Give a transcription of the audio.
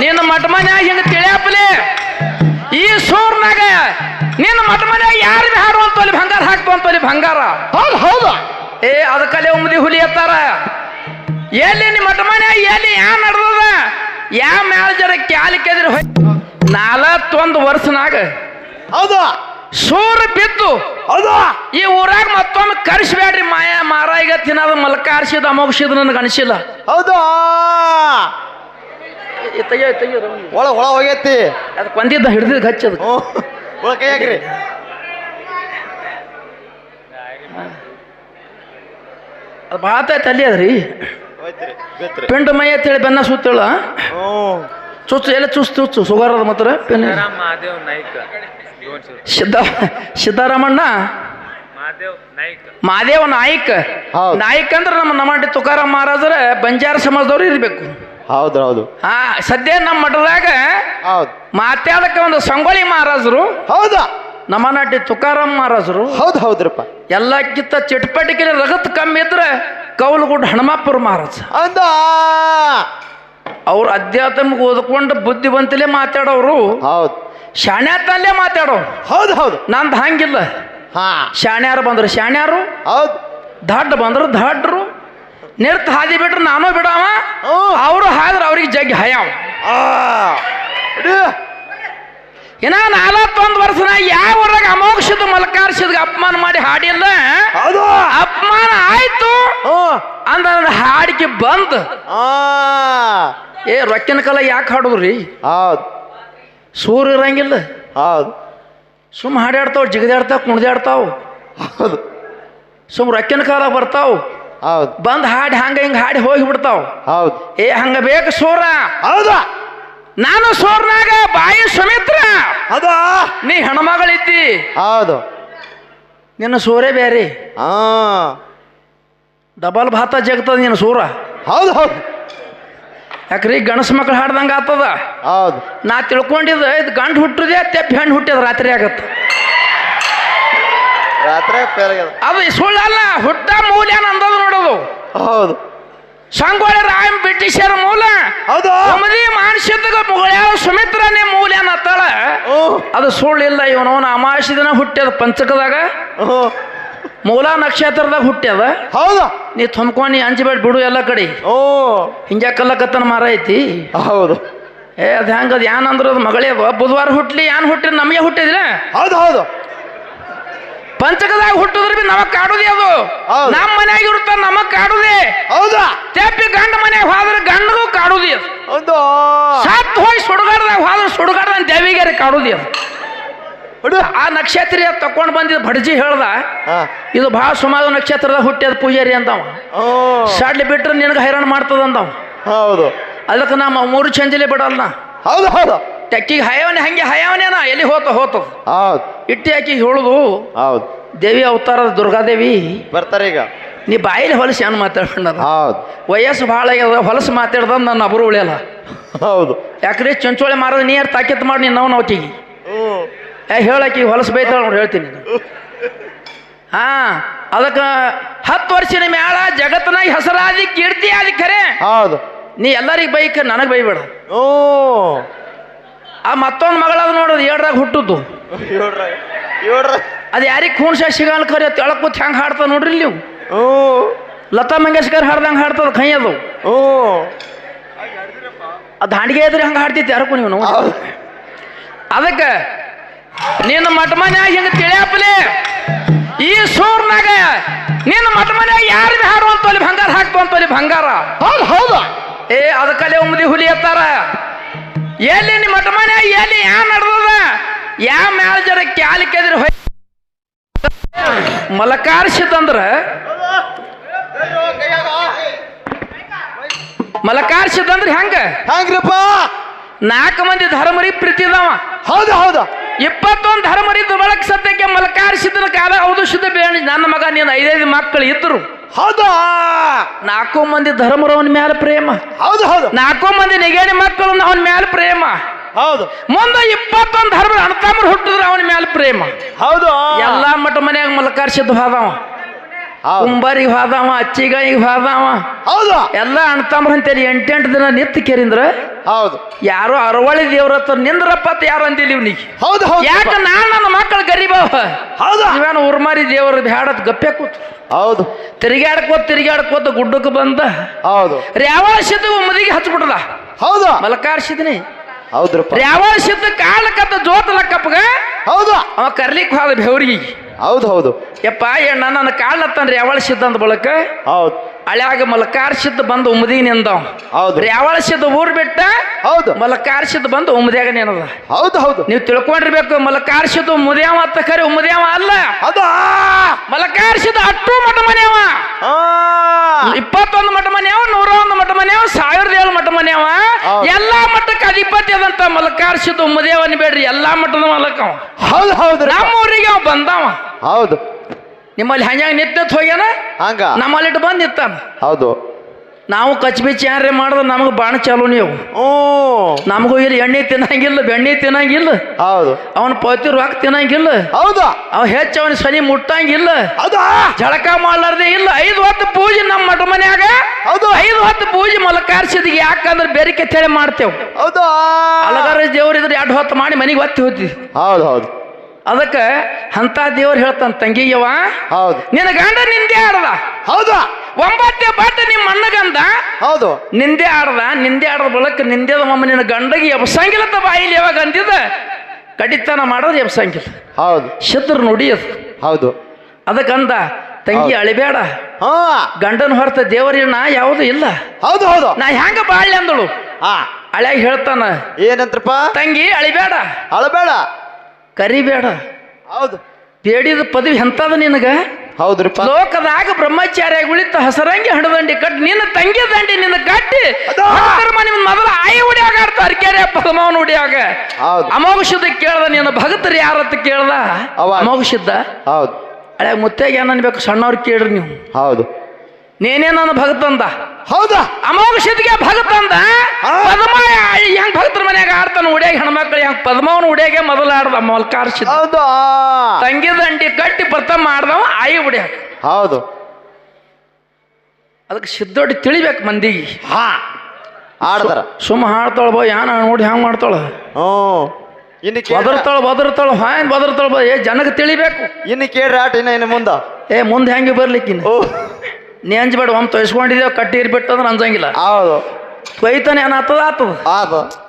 ನಿನ್ನ ಮಠ ಮನ್ಯಾಗ ಹಿಂಗ ತಿಳಿಯಪ್ಪಲೆ? ಈ ಸೂರ್ನಾಗ ನಿನ್ನ ಮಠ ಮನ್ಯಾಗ ಯಾರು ಹಾರು ಅಂತ ಬಂಗಾರ ಹಾಕ್ತು ಅಂತಲ್ಲಿ ಬಂಗಾರ? ಹೌದು ಹೌದು. ಏ ಅದಕ್ಕಲ್ಲೇ ಉಮ್ದಿ ಹುಲಿ ಎತ್ತಾರ? ಎಲ್ಲಿ ನಿಮ್ಮ ಮಠ ಮನ್ಯಾಗ ಎಲ್ಲಿ ಯಾ ನಡ್ದದ? ಯಾ ಮ್ಯಾಲ ಜರ ಕ್ಯಾಲಿ ಕೆದ್ರಿ ಹೋಯ್ ನಾಲ್ವತ್ತೊಂದು ವರ್ಷನಾಗ ಹೌದು. ಸೂರ್ ಬಿದ್ದು ಹೌದು. ಈ ಊರಾಗ ಮತ್ತೊಮ್ಮೆ ಕರ್ಸ್ಬೇಡ್ರಿ ಮಾಯ ಮಾರಾಯಿಗ ತಿನ್ನೋದು ಮಲ್ಕಾರ್ಸಿದ ಅಮೋಗಿಸಿದ ನನಗೆ ಅನಿಸಿಲ್ಲ. ಹೌದು. ಒಳ ಹೋಗೈತಿ. ಅದು ಕೊಂದಿದ್ದ ಹಿಡಿದಿದ್ದು ಹಚ್ಚದು ಕೈ ಅದು ಬಾತ ತಲೆ ಅದ್ರಿ. ಪಿಂಡ ಮೈ ಅಂತ ಹೇಳಿ ಬೆನ್ನ ಸುತ್ತಳ ಚುಚ್ಚು ಎಲ್ಲ ಚುಚ್ಚು ಚುಚ್ಚು ಸುಗಾರದ ಮಾತ್ರ. ಸಿದ್ದ ಸಿದ್ದರಾಮಣ್ಣ ಮಾದೇವ ನಾಯಕ. ಹೌದು. ನಾಯ್ಕ ಅಂದ್ರೆ ನಮ್ಮ ನಮ್ಮಂಡಿ ತುಕಾರಾಮ್ ಮಹಾರಾಜರ ಬಂಜಾರ ಸಮಾಜದವ್ರು ಇರ್ಬೇಕು. ಹೌದು ಹೌದು ಹಾ ಸದ್ಯ ನಮ್ಮ ಮಠದಾಗ ಹೌದು. ಮಾತಾಡಕ್ಕೆ ಒಂದು ಸಂಗೊಳ್ಳಿ ಮಹಾರಾಜರು ಹೌದಾ? ನಮ್ಮ ನಾಟಿ ತುಕಾರಾಮ್ ಮಹಾರಾಜರು. ಹೌದು ಹೌದ್ರಪ್ಪ. ಎಲ್ಲಕ್ಕಿಂತ ಚಟ್ಪಟಿಕೆ ರಗತ್ ಕಮ್ಮಿ ಇದ್ರೆ ಕೌಲಗುಡ್ ಹಣಮಪ್ಪರ ಮಹಾರಾಜ. ಅಂದ? ಅವ್ರು ಅಧ್ಯಾತ್ಮಕ್ಕೆ ಓದ್ಕೊಂಡು ಬುದ್ಧಿವಂತಲೇ ಮಾತಾಡೋರು. ಹೌದು. ಶಾಣ್ಯಾತಲ್ಲೇ ಮಾತಾಡೋರು. ಹೌದು ಹೌದು. ನಂದು ಹಂಗಿಲ್ಲ. ಹಾ. ಶಾಣ್ಯಾರು ಬಂದರು. ಶಾಣ್ಯಾರು? ಹೌದು. ದಡ್ಡ ಬಂದ್ರು ದಡ್ರು ನಿರ್ತ ಹಾದಿ ಬಿಟ್ರು ನಾನು ಬಿಡವ. ಅವರು ಹಾದ್ರ ಅವ್ರಿಗೆ ಜಗ್ಗಿ ಹಯಾವ. ಇನ್ನ ನಾಲ್ವತ್ತೊಂದು ವರ್ಷನ ಯಾವ ಊರಾಗ ಅಮೋಕ್ಷದ ಮಲಕಾರ್ಸಿದ ಅಪಮಾನ ಮಾಡಿ ಹಾಡಿಲ್ಲ? ಅಪಮಾನ ಆಯ್ತು. ಅಂದ ಅಂದ್ರೆ ಹಾಡಿಕೆ ಬಂದ್. ಆ. ಏ ರೊಕ್ಕಿನ ಕಾಲ ಯಾಕೆ ಹಾಡುದ್ರಿ? ಹೌದು. ಸೂರ್ಯ ಇರಂಗಿಲ್ಲ. ಹೌದು. ಸುಮ್ ಹಾಡಾಡ್ತಾವ ಜಿಗದಾಡ್ತಾವ ಕುಣ್ದಾಡ್ತಾವ ಹೌದು. ಸುಮ್ ರೊಕ್ಕಿನ ಕಾಲ ಬರ್ತಾವ. ಹೌದು. ಬಂದ್ ಹಾಡಿ ಹಂಗ ಹಿಂಗ ಹಾಡಿ ಹೋಗಿ ಬಿಡ್ತಾವ ಹೌದು. ಏ ಹಂಗ ಬೇಕು ಸೂರ? ಹೌದಾ? ನಾನು ಸೋರ್ನಾಗ ಬಾಯಿ ಸುಮಿತ್ರ. ಅದ ನೀ ಹೆಣ್ಮಗಳಿದ್ದಿ. ಹೌದು. ನಿನ್ನ ಸೂರೇ ಬೇರೆ ಹಾ. ಡಬಲ್ ಭಾತ ಜಗ್ತದ ನಿನ್ನ ಸೂರ. ಹೌದು ಹೌದು. ಯಾಕ್ರಿ ಗಣಸ ಮಕ್ಳು ಹಾಡ್ದಂಗೆ ಆಗ್ತದ ಹೌದು. ನಾ ತಿಳ್ಕೊಂಡಿದ್ದು ಇದು ಗಂಡು ಹುಟ್ಟಿದೆ ತೆಪ್ಪಿ ಹೆಣ್ಣು ಹುಟ್ಟಿದ ರಾತ್ರಿ ಆಗತ್ತೆ. ರಾತ್ರಿ ಅದು ಸುಳ್ಳಲ್ಲ ಹುಟ್ಟ ಮೂಲ್ಯನ ಅಂದದು ನೋಡೋದು ಹೌದು. ಸಂಗೊಳ್ಳಿ ರಾಯಂ ಬ್ರಿಟಿಷರ ಮೂಲ. ಹೌದು. ಮದಿ ಮುಗಳ್ಯಾವ ಸುಮಿತ್ರನೇ ಮೂಲ ಅತ್ತಾಳ ಹ್ಞೂ ಅದು ಸುಳ್ಳಿಲ್ಲ ಇವನವನ ಅಮಾವಾಸ್ಯ ದಿನ ಹುಟ್ಟ್ಯದ ಪಂಚಕದಾಗ. ಮೂಲ ನಕ್ಷತ್ರದಾಗ ಹುಟ್ಟ್ಯದ ಹೌದು? ನೀ ತುಂಬ್ಕೊಂಡು ಅಂಜಬೇಡ ಬಿಡು ಎಲ್ಲ ಕಡೆ. ಓ. ಹಿಂಗೆ ಕಲ್ಲಕತ್ತನ ಮಾರ ಐತಿ. ಹೌದು. ಏ ಅದು ಹೆಂಗ ಅದು ಯಾನ್ ಅಂದ್ರೆ ಅದು ಮಗಳೇ ಬುಧವಾರ ಹುಟ್ಲಿ ಯಾನ್ ಹುಟ್ಟಿದ್ ನಮಗೆ ಹುಟ್ಟಿದ್ರೆ ಹೌದು ಹೌದು. ಪಂಚಕದಾಗ ಹುಟ್ಟಿದ್ರೆ ಬಿ ನಮಗ್ ಕಾಡುದೇ ಅದು. ಹೌದು. ನಮ್ಮ ಮನ್ಯಾಗ ಇರುತ್ತ ನಮಗ್ ಕಾಡುದೇ. ಹೌದಾ? ತೆಪ್ಪಿ ಗಂಡ ಮನ್ಯಾಗ ಹೋದ್ರೆ ಗಂಡಗೂ ಕಾಡುದೇ ಅದು. ಹೌದು? ಸತ್ ಹೋಗಿ ಸುಡುಗಾಡದಾಗ ಹೋದ್ರೆ ಸುಡುಗಾಡ್ದ ದೇವಿಗೆರೆ ಕಾಡುದೇ ಅದು. ಹುಡು ಆ ನಕ್ಷತ್ರ ತಕೊಂಡ್ ಬಂದಿದ್ ಭಡ್ಜಿ ಹೇಳ್ದ ಇದು ಭಾಳ ಸುಮಾರು ನಕ್ಷತ್ರದ ಹುಟ್ಟಿದ ಪೂಜಾರಿ ಅಂತವ ಸಡ್ಲಿ ಬಿಟ್ರೆ ನಿನಗೆ ಹೈರಾಣ ಮಾಡ್ತದ ಹೌದು. ಅದಕ್ಕೆ ನಮ್ಮ ಮೂರು ಚಂಜಲಿ ಬಿಡಲ್ಲ ಹೌದು ಹೌದು. ತೆಕ್ಕಿಗೆ ಹಯವನೆ ಹಂಗೆ ಹಯವನೇನ ಎಲ್ಲಿ ಹೋತ ಹೋತ. ಹೌದು. ಇಟ್ಟಿ ಹಾಕಿ ಹೇಳುದು ಹೌದು. ದೇವಿ ಅವತಾರದ ದುರ್ಗಾದೇವಿ ಬರ್ತಾರೆ ಈಗ. ನೀ ಬಾಯಿಲಿ ಹೊಲಸು ಏನು ಮಾತಾಡ್ಕೊಂಡದ? ಹೌದು. ವಯಸ್ಸು ಭಾಳ ಆಗ್ಯದ ಹೊಲಸು ಮಾತಾಡ್ದ ನನ್ನ ಅಬ್ರು ಉಳಿಯಲ್ಲ. ಹೌದು. ಯಾಕ್ರಿ ಚಂಚೋಳೆ ಮಾರದ ನೀರು ತಾಕಿತ್ ಮಾಡಿ ನೀನು ನಾವು ಹೇಳಕ್ಕೆ ಹೇಳಾಕಿ ಹೊಲಸು ಬೈತಾಳ ನೋಡಿ ಹೇಳ್ತೀನಿ. ಹಾ ಅದಕ್ಕೆ ಹತ್ತು ವರ್ಷದ ಮ್ಯಾಲ ಜಗತ್ತಿನಾಗ ಹೆಸರಾದಿ ಕೀರ್ತಿ ಆದಿ ಖರೆ. ಹೌದು. ನೀ ಎಲ್ಲರಿಗೆ ಬೈಕ ನನಗೆ ಬೈಬೇಡ. ಓ. ಆ ಮತ್ತೊಂದು ಮಗಳದ ನೋಡೋದು ಏಳ್ರಾಗ ಹುಟ್ಟುದು ಅದು ಯಾರಿಗೆ ಖೂನ್ಸ ಸಿಗಲ್ಲ ಖರೆ ತೆಳಕ್ ಕೂತ್ ಹೆಂಗೆ ಹಾಡ್ತದ ನೋಡ್ರಿ ನೀವು? ಓ. ಲತಾ ಮಂಗೇಶ್ಕರ್ ಹಾಡ್ದಂಗೆ ಹಾಡ್ತದ ಕೈ ಅದು. ಓ. ಅದು ಹಾಡಿಗೆ ಇದ್ರೆ ಹಂಗೆ ಹಾಡ್ತಿತ್ತು ಯಾರಕ್ಕೂ ನೀವು ನಾವು ಅದಕ್ಕೆ ನಿನ್ನ ಮಠ ಮನ್ಯಾಗ ಹಿಂಗ ತಿಳಿಯಪ್ಪಲೆ ಈ ಸೂರ್ನಾಗ ನಿನ್ನ ಮಠ ಮನ್ಯಾಗ ಯಾರು ಹಾಡು ಬಂಗಾರ ಹಾಕ್ತು ಬಂಗಾರ? ಹೌದು ಹೌದು. ಏ ಅದಕ್ಕಲ್ಲೇ ಒಮ್ಮದಿ ಹುಲಿ ಎತ್ತಾರ? ಎಲ್ಲಿ ನಿಮ್ಮ ಮಠ ಮನ್ಯಾಗ ಎಲ್ಲಿ ಯಾ ನಡ್ದದ? ಯಾ ಮ್ಯಾಲ ಜರ ಕ್ಯಾಲಿ ಕೆದ್ರಿ ಹೋಯ್ ಮಲಕಾರ್ಸಿತಂದ್ರ ಮಲಕಾರ್ಸಿತಂದ್ರ ಹೆಂಗ? ಹೆಂಗ್ರಪ್ಪ? ನಾಲ್ಕು ಮಂದಿ ಧರ್ಮರಿ ಪ್ರೀತಿ ಇದಾವ ಹೌದು ಹೌದು. ಇಪ್ಪತ್ತೊಂದು ಧರ್ಮರಿದ್ದು ಬಳಕ ಸದ್ಯಕ್ಕೆ ಮಲಕಾರಿಸಿದ ಕಾಲ ಹೌದು ಶುದ್ಧ ಬೇಣಿ. ನನ್ನ ಮಗ ನೀನು ಐದೈದು ಮಕ್ಕಳು ಇದ್ರು ಹೌದು? ನಾಲ್ಕು ಮಂದಿ ಧರ್ಮರವನ ಮ್ಯಾಲ ಪ್ರೇಮ. ಹೌದು ಹೌದು. ನಾಲ್ಕು ಮಂದಿ ನೆಗೇಣಿ ಮಕ್ಕಳು ಅವನ ಮ್ಯಾಲ ಪ್ರೇಮ. ಹೌದು. ಮುಂದೆ ಇಪ್ಪತ್ತೊಂದು ಧರ್ಮ ಅಣ್ಣತಮ್ಮರು ಹುಟ್ಟಿದ್ರು ಅವನ ಮ್ಯಾಲ ಪ್ರೇಮ. ಹೌದು. ಎಲ್ಲಾ ಮಠ ಮನೆಯಾಗ ಮಲಕಾರಿಸಿದ್ದು ಹಾದವ. ಹೌದು. ಕುಂಬಾರಿಗೆ ಹೋದವ ಅಚ್ಚಿಗಾಯಿಗೆ ಹೋದವ. ಹೌದು. ಎಲ್ಲ ಅಣ್ತಂಬ್ರ ಅಂತೇಳಿ ಎಂಟೆಂಟು ದಿನ ನಿತ್ತು ಕೇರಿಂದ್ರ. ಹೌದು. ಯಾರೋ ಅರವಳಿ ದೇವ್ರ ಹತ್ರ ನಿಂದ್ರಪ್ಪ ಅಂತ ಯಾರು ಅಂದಿಲ್ಲ ಇವ್ನಿಗೆ. ಹೌದು ಹೌದು. ಯಾಕ ನಾನು ನನ್ನ ಮಕ್ಕಳು ಗರಿಬಾವ ಹೌದು. ಇವೇನು ಉರ್ಮಾರಿ ದೇವ್ರ ಬ್ಯಾಡತ್ ಗಪ್ಪೆ ಕೂತು. ಹೌದು. ತಿರುಗಾಡ್ಕೋತ ತಿರುಗಾಡ್ಕೋತ ಗುಡ್ಡಕ್ಕೆ ಬಂದ. ಹೌದು. ರ್ಯಾವಳಿಸಿದ ಮದಿಗೆ ಹಚ್ಬಿಟ್ಟದ ಹೌದು. ಮಲಕಾರ್ಸಿದ್ನಿ. ಹೌದ್ರಪ್ಪ. ರ್ಯಾವಳಿಸಿದ ಕಾಲಕತ್ತ ಜೋತ ಲಕ್ಕಪ್ಪಗ ಹೌದು. ಅವ ಕರ್ಲಿಕ್ ಹೋದ ಬೆವ್ರಿಗೆ ಹೌದು ಹೌದು. ಯಪ್ಪ ಎಣ್ಣ ನನ್ನ ಕಾಲತ್ತನ್ ರ್ಯಾವಳಿಸಿದ್ದ ಅಂದ ಬಳಕ? ಹೌದು. ಹಳ್ಯಾಗ ಮಲಕಾರ್ಸಿದ್ದ ಬಂದು ಉಮದಿನಿಂದ ಹೌದು. ಹೌದು ಸಿದ್ಧ ಊರ್ ಬಿಟ್ಟ? ಹೌದು. ಮಲಕಾರ್ಸಿದ್ದ ಬಂದು ಉಮ್ಮದ್ಯಾಗ ನಿನ್ನದ ಹೌದು ಹೌದು. ನೀವು ತಿಳ್ಕೊಂಡಿರ್ಬೇಕು ಮಲಕಾರ ಸಿದ್ಧ ಉಮದ್ಯಾವ ಅಂತ ಕರೆ ಉಮ್ಮದ್ಯಾವ ಅಲ್ಲ. ಅದು? ಮಲಕಾರ್ಸಿದ ಅಟ್ಟು ಮಠ ಮನೆಯವ. ಆ ಇಪ್ಪತ್ತೊಂದು ಮಠ ಮನೆಯವ ನೂರ ಒಂದು ಮಠ ಮನೆಯವ ಸಾವಿರದ ಏಳು ಮಠ ಮನೆಯವ ಹೌದು. ಎಲ್ಲಾ ಮಠಕ್ಕೆ ಅಧಿಪತಿ ಮಲಕಾರ್ಸಿದ ಉಮ್ಮದೇವನ್ ಬೇಡ್ರಿ ಎಲ್ಲಾ ಮಠದ ಮಲಕವ ಹೌದು ಹೌದು ನಮ್ಮ ಊರಿಗೆ ಅವ ಬಂದವ. ಹೌದು. ನಿಮ್ಮಲ್ಲಿ ಹಂಗ ನಿತ್ಯ ಹೋಗ್ಯಾನ? ಹಂಗ. ನಮ್ಮಲ್ಲಿ ಇಟ್ಟು ಬಂದು ನಿತ್ತಾನ. ಹೌದು. ನಾವು ಕಚ್ಬಿಚ್ಚಿ ಯಾರೇ ಮಾಡಿದ್ರೆ ನಮಗೆ ಬಾಣ ಚಾಲು ನೀವು. ಓ ನಮಗೂ ಇಲ್ಲಿ ಎಣ್ಣೆ ತಿನ್ನಂಗಿಲ್ಲ ಬೆಣ್ಣೆ ತಿನ್ನಂಗಿಲ್ಲ. ಹೌದು. ಅವನ ಪತಿ ರೊಕ್ಕ ತಿನ್ನಂಗಿಲ್ಲ. ಹೌದು. ಅವ ಹೆಚ್ಚು ಅವನ ಸನಿ ಮುಟ್ಟಂಗಿಲ್ಲ. ಹೌದು. ಜಳಕ ಮಾಡ್ಲಾರ್ದೆ ಇಲ್ಲ. ಐದು ಹೊತ್ತು ಪೂಜೆ ನಮ್ಮ ಮಠ ಮನ್ಯಾಗ. ಹೌದು. ಐದು ಹೊತ್ತು ಪೂಜೆ ಮಲಕಾರ್ಸಿದ ಯಾಕಂದ್ರೆ ಬೇರಿಕೆ ತೇಳೆ ಮಾಡ್ತೇವೆ. ಹೌದು. ಅಲಗಾರ ದೇವ್ರ ಇದ್ರೆ ಎರಡು ಹೊತ್ತು ಮಾಡಿ ಮನೆಗೆ ಒತ್ತಿ ಹೋಗ್ತೀವಿ ಹೌದು ಹೌದು. ಅದಕ್ಕೆ ಅಂತ ದೇವ್ರು ಹೇಳ್ತಾನ ತಂಗಿಯವ ಹೌದು. ನಿನ್ನ ಗಂಡ ನಿಂದೆ ಆಡದ. ಹೌದು. ಒಂಬತ್ತೆ ಬಾಟ ನಿಮ್ಮ ಅಣ್ಣಗಂದ ಹೌದು. ನಿಂದೆ ಆಡದ ನಿಂದೆ ಆಡದ ಬಳಕ ನಿಂದೆ ಮಮ್ಮ ನಿನ್ನ ಗಂಡಗೆ ಎಬ್ಸಂಗಿಲ್ಲತ್ತ ಬಾಯಿಲಿ ಯಾವಾಗ ಅಂದಿದ ಕಡಿತನ ಮಾಡೋದು ಎಬ್ಸಂಗಿಲ್ಲ. ಹೌದು. ಶತ್ರು ನುಡಿಯದು. ಹೌದು. ಅದಕ್ಕಂದ ತಂಗಿ. ಅಳಿಬೇಡ. ಹಾ. ಗಂಡನ ಹೊರತ ದೇವರಿನ ಯಾವುದು ಇಲ್ಲ. ಹೌದು ಹೌದು. ನಾ ಹೆಂಗ ಬಾಳಿ ಅಂದಳು. ಹಾ. ಅಳ್ಯಾಗ ಹೇಳ್ತಾನ ಏನಂತ್ರಪ್ಪ? ತಂಗಿ ಅಳಿಬೇಡ. ಅಳಬೇಡ. ಕರಿಬೇಡ. ಹೌದು. ಬೇಡಿದ ಪದವಿ ಎಂತದ ನಿನಗ? ಹೌದ್ರಿ ಲೋಕದಾಗ ಬ್ರಹ್ಮಚಾರ್ಯ ಉಳಿತ ಹಸರಂಗಿ ಹಣದಂಡಿ ಕಟ್ಟಿ ನಿನ್ನ ತಂಗಿ ದಂಡಿ ನಿನ್ನ ಕಟ್ಟಿ ಮೊದಲ ಆಯಿ ಉಡಿಯಾಗ ಅರ್ಕ್ಯಾರ ಪದಮಾವನ ಉಡಿಯಾಗ ಹೌದು. ಅಮೋಘ ಶುದ್ಧ ಕೇಳ್ದ ನಿನ್ನ ಭಗತರು ಯಾರತ್ತ ಕೇಳ್ದ? ಅವ. ಅಮೋಘ ಹೌದು. ಅಳೆ ಮುತ್ತಾಗ ಏನನ್ಬೇಕು ಅನ್ಬೇಕು ಸಣ್ಣವ್ರು ಕೇಳ್ರಿ ನೀವು. ಹೌದು. ನೇನೇ ನನ್ನ ಭಗತಂದ ಹೌದಾ? ಅಮೋಘ ಭಗತಂದ. ಪದ್ಮ ಹೆಂಗ್ ಭಕ್ತರ ಮನ್ಯಾಗ ಆಡ್ತಾನ ಉಡಿಯಾಗ ಹೆಣ್ಮಕ್ಳು ಹೆಂಗ್ ಪದ್ಮವನ ಉಡ್ಯಾಗೆ ಮೊದಲು ಆಡ್ದ ಮಲ್ಕಾರ್ಸಿದ ಹೌದು? ತಂಗಿ ದಂಡಿ ಕಟ್ಟಿ ಪ್ರಥಮ ಆಡ್ದವ ಆಯಿ ಉಡೇ ಹೌದು. ಅದಕ್ಕೆ ಸಿದ್ದೊಡ್ಡಿ ತಿಳಿಬೇಕು ಮಂದಿಗೆ. ಹಾ ಆಡ್ತಾರ ಸುಮ್ಮ ಹಾಡ್ತಾಳ ಬೋ ಯಾನ ನೋಡಿ ಹ್ಯಾಂಗ ಮಾಡ್ತಾಳ. ಇನ್ನು ಬದರ್ತಾಳ ಬದರ್ತಾಳ ಹಾಯ್ ಬದರ್ತಾಳ ಬೋ. ಏ ಜನಕ್ಕೆ ತಿಳಿಬೇಕು. ಇನ್ನು ಕೇಳ್ರಿ ಆಟ ಇನ್ನ ಇನ್ನು ಮುಂದ. ಏ ಮುಂದೆ ಹೆಂಗೆ ಬರ್ಲಿಕ್ಕಿನ ಓ. ನೀ ಒಂದು ಒಮ್ಮೆ ತೊಯ್ಸ್ಕೊಂಡಿದ್ದೇವೆ ಕಟ್ಟಿ ಇರ್ಬಿಟ್ಟು ಅಂದ್ರೆ ಅಂಜಂಗಿಲ್ಲ. ಹೌದು. ತೊಯ್ತಾನೆ ಏನಾಗ್ತದ? ಆತದ. ಆತ.